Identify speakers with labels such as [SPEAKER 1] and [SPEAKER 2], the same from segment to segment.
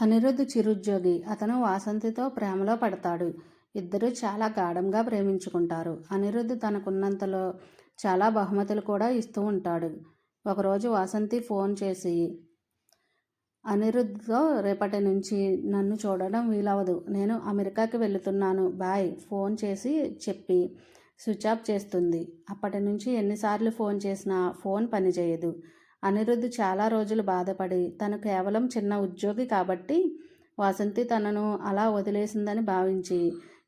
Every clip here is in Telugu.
[SPEAKER 1] అనిరుద్ధ్ చిరుద్యోగి అతను వాసంతితో ప్రేమలో పడతాడు. ఇద్దరూ చాలా గాఢంగా ప్రేమించుకుంటారు. అనిరుద్ధ్ తనకున్నంతలో చాలా బహుమతులు కూడా ఇస్తూ ఉంటాడు. ఒకరోజు వాసంతి ఫోన్ చేసి అనిరుద్ధ్తో రేపటి నుంచి నన్ను చూడడం వీలవదు నేను అమెరికాకి వెళుతున్నాను. బాయ్ ఫోన్ చేసి చెప్పి స్విచ్ ఆఫ్ చేస్తుంది. అప్పటి నుంచి ఎన్నిసార్లు ఫోన్ చేసినా ఫోన్ పనిచేయదు. అనిరుద్ధ్ చాలా రోజులు బాధపడి తను కేవలం చిన్న ఉద్యోగి కాబట్టి వాసంతి తనను అలా వదిలేసిందని భావించి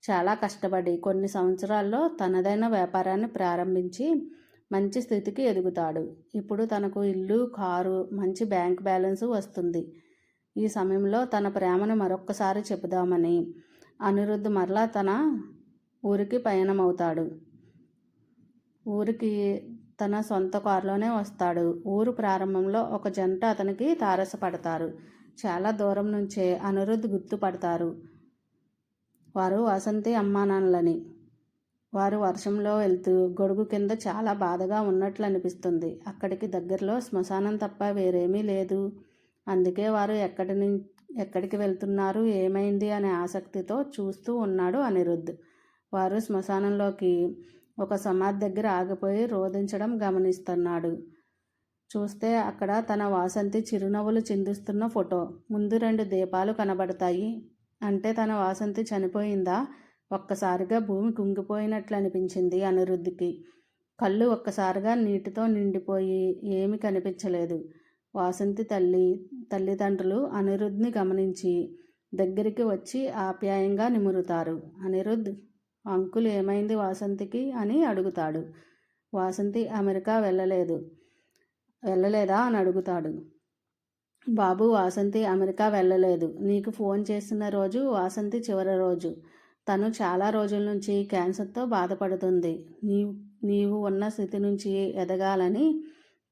[SPEAKER 1] చాలా కష్టపడి కొన్ని సంవత్సరాల్లో తనదైన వ్యాపారాన్ని ప్రారంభించి మంచి స్థితికి ఎదుగుతాడు. ఇప్పుడు తనకు ఇల్లు కారు మంచి బ్యాంక్ బ్యాలెన్స్ వస్తుంది. ఈ సమయంలో తన ప్రేమను మరొక్కసారి చెబుదామని అనిరుద్ధ్ మరలా తన ఊరికి పయనమవుతాడు. ఊరికి తన సొంత కారులోనే వస్తాడు. ఊరు ప్రారంభంలో ఒక జంట అతనికి తారసపడతారు. చాలా దూరం నుంచే అనిరుద్ధ్ గుర్తుపడతారు. వారు వసంతి అమ్మానాన్నలని. వారు వర్షంలో వెళ్తూ గొడుగు కింద చాలా బాధగా ఉన్నట్లు అనిపిస్తుంది అక్కడికి దగ్గరలో శ్మశానం తప్ప వేరేమీ లేదు. అందుకే వారు ఎక్కడి నుంచి ఎక్కడికి వెళ్తున్నారు? ఏమైంది? అనే ఆసక్తితో చూస్తూ ఉన్నాడు అనిరుద్ధ్. వారు శ్మశానంలోకి ఒక సమాధి దగ్గర ఆగిపోయి రోధించడం గమనిస్తున్నాడు. చూస్తే అక్కడ తన వాసంతి చిరునవ్వులు చిందిస్తున్న ఫోటో. ముందు రెండు దీపాలు కనబడతాయి. అంటే తన వాసంతి చనిపోయిందా? ఒక్కసారిగా భూమి కుంగిపోయినట్లు అనిపించింది అనిరుద్ధికి. కళ్ళు ఒక్కసారిగా నీటితో నిండిపోయి ఏమి కనిపించలేదు. వాసంతి తల్లి తల్లిదండ్రులు అనిరుద్ని గమనించి దగ్గరికి వచ్చి ఆప్యాయంగా నిమురుతారు. అనిరుద్ధ్ అంకుల్ ఏమైంది వాసంతికి అని అడుగుతాడు. వాసంతి అమెరికా వెళ్ళలేదు. వెళ్ళలేదా అని అడుగుతాడు. బాబు వాసంతి అమెరికా వెళ్ళలేదు. నీకు ఫోన్ చేసిన రోజు వాసంతి చివరి రోజు. తను చాలా రోజుల నుంచి క్యాన్సర్తో బాధపడుతుంది. నీ నీవు ఉన్న స్థితి నుంచి ఎదగాలని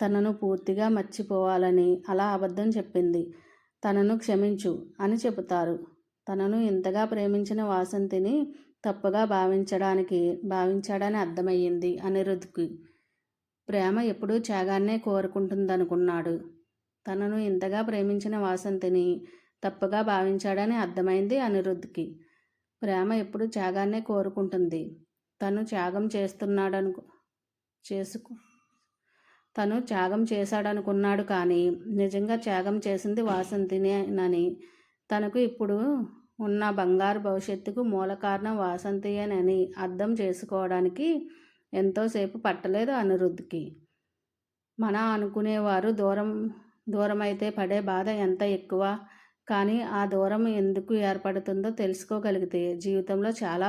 [SPEAKER 1] తనను పూర్తిగా మర్చిపోవాలని అలా అబద్ధం చెప్పింది. తనను క్షమించు అని చెబుతారు. తనను ఇంతగా ప్రేమించిన వాసంతిని తప్పుగా భావించడానికి భావించాడని అర్థమయ్యింది అనిరుద్ధ్కి ప్రేమ ఎప్పుడూ త్యాగాన్నే కోరుకుంటుందనుకున్నాడు. తనను ఇంతగా ప్రేమించిన వాసంతిని తప్పుగా భావించాడని అర్థమైంది అనిరుద్ధ్కి ప్రేమ ఎప్పుడు త్యాగాన్నే కోరుకుంటుంది. తను త్యాగం చేస్తున్నాడనుకు చేసుకు తను త్యాగం చేశాడనుకున్నాడు కానీ నిజంగా త్యాగం చేసింది వాసంతినేనని తనకు ఇప్పుడు ఉన్న బంగారు భవిష్యత్తుకు మూల కారణం వాసంతియేనని అర్థం చేసుకోవడానికి ఎంతోసేపు పట్టలేదు అనిరుద్ధ్కి. మన అనుకునేవారు దూరం దూరమైతే పడే బాధ ఎంత ఎక్కువ? కానీ ఆ దూరం ఎందుకు ఏర్పడుతుందో తెలుసుకోగలిగితే జీవితంలో చాలా